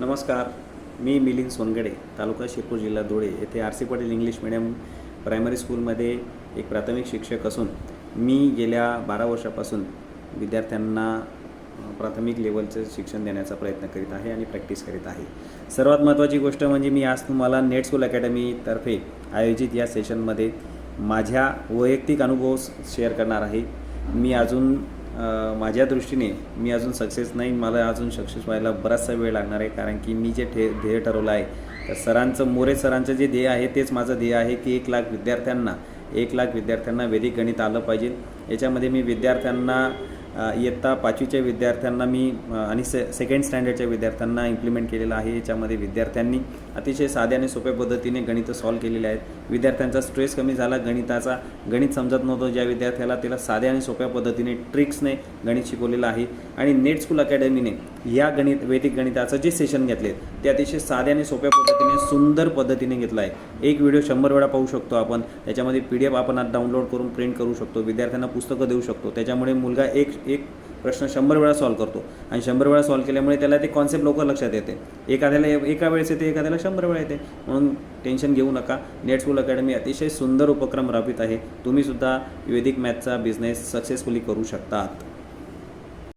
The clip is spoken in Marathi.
नमस्कार मी मिलिंद सोनगडे तालुका शिरपूर जिल्हा धुळे येथे R C Patil English medium primary स्कूलमध्ये एक प्राथमिक शिक्षक असून मी गेल्या बारा वर्षापासून विद्यार्थ्यांना प्राथमिक लेवलचं शिक्षण देण्याचा प्रयत्न करीत आहे आणि प्रॅक्टिस करीत आहे. सर्वात महत्त्वाची गोष्ट म्हणजे मी आज तुम्हाला नेट स्कूल अकॅडमीतर्फे आयोजित या सेशनमध्ये माझ्या वैयक्तिक अनुभव शेअर करणार आहे. मी अजून माझ्या दृष्टीने मी अजून सक्सेस नाही मला अजून सक्सेस व्हायला बराचसा वेळ लागणार आहे कारण की मी जे ठे ध्येय ठरवलं आहे तर सरांचं मोरे सरांचं जे ध्येय आहे तेच माझं ध्येय आहे की एक लाख विद्यार्थ्यांना एक लाख विद्यार्थ्यांना वेदिक गणित आलं पाहिजे. याच्यामध्ये मी विद्यार्थ्यांना इयत्ता पाचवीच्या विद्यार्थ्यांना मी आणि से सेकंड स्टँडर्डच्या विद्यार्थ्यांना इम्प्लिमेंट केलेलं आहे. याच्यामध्ये विद्यार्थ्यांनी अतिशय साध्या आणि सोप्या पद्धतीने गणितं सॉल्व केलेली आहेत. विद्यार्थ्यांचा स्ट्रेस कमी झाला गणिताचा गणित समजत नव्हतं ज्या विद्यार्थ्याला त्याला साध्या आणि सोप्या पद्धतीने ट्रिक्सने गणित शिकवलेलं आहे. आणि नेट स्कूल अकॅडमीने या गणित वैदिक गणिताचं जे सेशन घेतले ते अतिशय साध्या आणि सोप्या पद्धतीने सुंदर पद्धतीने घेतलं आहे. एक व्हिडिओ शंभर वेळा पाहू शकतो आपण. त्याच्यामध्ये पी डी एफ आपण आज डाउनलोड करून प्रिंट करू शकतो. विद्यार्थ्यांना पुस्तकं देऊ शकतो. त्याच्यामुळे मुलगा एक एक प्रश्न शंभर वेळा सॉल्व करतो. आणि शंभर वेळा सॉल्व केल्यामुळे त्याला ते कॉन्सेप्ट लवकर लक्षात येते. एखाद्याला एका वेळेस येते एखाद्याला शंभर वेळा येते. म्हणून टेन्शन घेऊ नका. नेट स्कूल अकॅडमी अतिशय सुंदर उपक्रम राबवित आहे. तुम्हीसुद्धा वैदिक मॅथचा बिझनेस सक्सेसफुली करू शकतात.